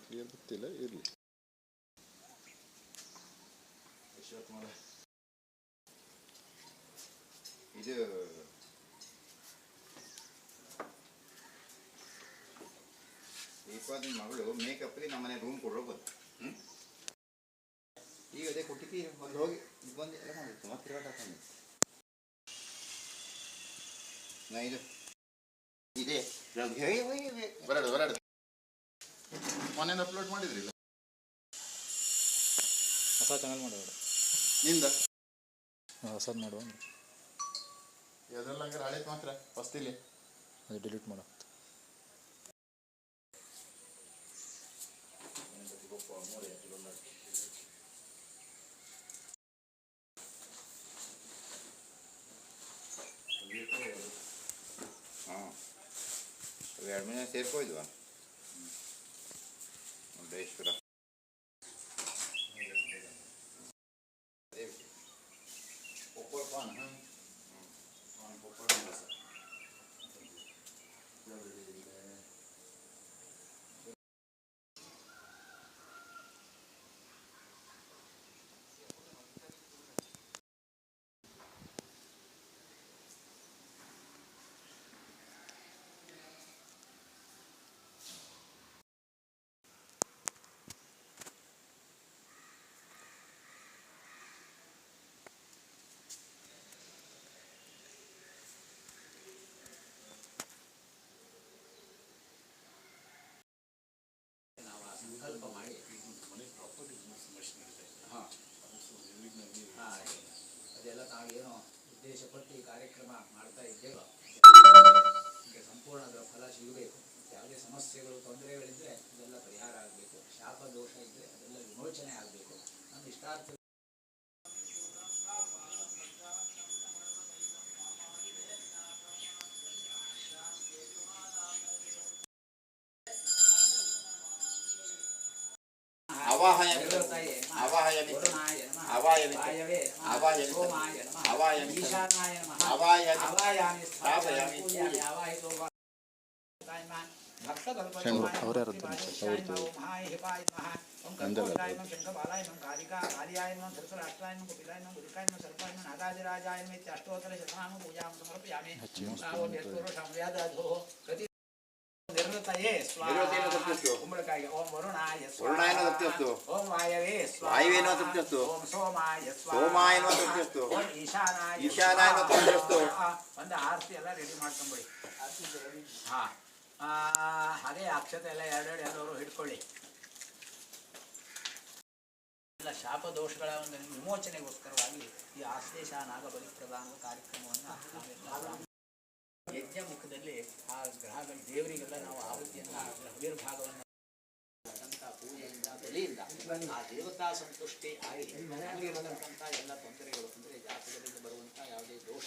Clear ಗೊತ್ತಿಲ್ಲ ಇರಲಿ ಇದು ದೀಪಾದಿನ ಮಗಳು ಮೇಕಪ್ಗೆ ನಮ್ಮನೆ ರೂಮ್ ಕೊಡೋ ಬಂತು ಹ್ಞೂ ಈಗ ಅದೇ ಕೊಟ್ಟಿದ್ದಿ ಒಂದು ಹೋಗಿ ಬಂದು ಎಲ್ಲ ಮಾಡಿತ್ತು ಮತ್ತೆ ತಿರುಗಾಟ ಬಂದಿತ್ತು ನಾ ಇದು ಇದೆ ಬರಡು ಬರಡು ಮೊನ್ನೆ ಅಪ್ಲೋಡ್ ಮಾಡಿದ್ರಿಲ್ಲ ಹೊಸ ಚಾನಲ್ ಮಾಡೋದು ನಿಂದ? ಹೊಸದು ಮಾಡುವ ಅದೆಲ್ಲ ಹಂಗಾರೆ ಹಳೇದು ಮಾತ್ರ ಹೊಸ್ತಿಲಿ ಅದು ಡಿಲೀಟ್ ಮಾಡೋ ಹಾಂ. ಎರಡು ಮನೆ ಸೇರ್ಕೊಯ್ದ್ವಾ ಉದ್ದೇಶಪಟ್ಟು ಈ ಕಾರ್ಯಕ್ರಮ ಮಾಡ್ತಾ ಇದ್ದೇವೆ. ಸಂಪೂರ್ಣ ಅದರ ಫಲ ಸಿಗಬೇಕು. ಯಾವುದೇ ಸಮಸ್ಯೆಗಳು ತೊಂದರೆಗಳಿದ್ದರೆ ಅದೆಲ್ಲ ಪರಿಹಾರ ಆಗಬೇಕು. ಶಾಪ ದೋಷ ಇದ್ದರೆ ಅದೆಲ್ಲ ವಿಮೋಚನೆ ಆಗಬೇಕು. ನಮ್ಮ ಇಷ್ಟಾರ್ಥ ನಮಃ. ಅವಾಯನಿ ಅವಾಯಾಮಿ ಸ್ಥಾಪಯಾಮಿ ಪೂಜಾಮಿ ಅವಾಹಿತೋ ವಾ- ಶಂಭು, ಅವ್ರು ಯಾರು ಅಂತ ಅನ್ಸುತ್ತೆ, ಅವ್ರದ್ದು. ಕುಂಬಳಕಾಯಿಗೆ ಓಂ ವರುಣಾಯ. ವರುಣಾಯನ. ಓಂ ವಾಯವೇ. ವಾಯುವೇನ. ಓಂ ಸೋಮಾಯ. ಸೋಮಾಯನ. ಓಂ ಈಶಾನಾಯ ಈಶಾನಾಯನ ಒಂದು ಆರತಿ ಎಲ್ಲ ರೆಡಿ ಮಾಡ್ಕೊಂಬಿಡಿ ಹಾ ಆ, ಹಾಗೆ ಅಕ್ಷತೆ ಎಲ್ಲ ಎರಡೆರಡು ಎಲ್ಲರೂ ಹಿಡ್ಕೊಳ್ಳಿ ಎಲ್ಲ ಶಾಪ ದೋಷಗಳ ಒಂದು ವಿಮೋಚನೆಗೋಸ್ಕರವಾಗಿ ಈ ಆಶ್ಲೇಷ ನಾಗ ಪ್ರಧಾನ ಕಾರ್ಯಕ್ರಮವನ್ನು ಯಜ್ಞ ಮುಖದಲ್ಲಿ ಆ ಗ್ರಹಗಳ ದೇವರಿಗೆಲ್ಲ ನಾವು ಆಹುತಿಯನ್ನ ಅವಿರ್ಭಾಗವನ್ನು ಪೂಜೆಯಿಂದ, ಬಲಿಯಿಂದ ಆ ದೇವತಾ ಸಂತುಷ್ಟಿ ಆಗಿ ಎಲ್ಲ ತೊಂದರೆಗಳು ಅಂದರೆ ಜಾತಕದಿಂದ ಬರುವಂಥ ಯಾವುದೇ ದೋಷ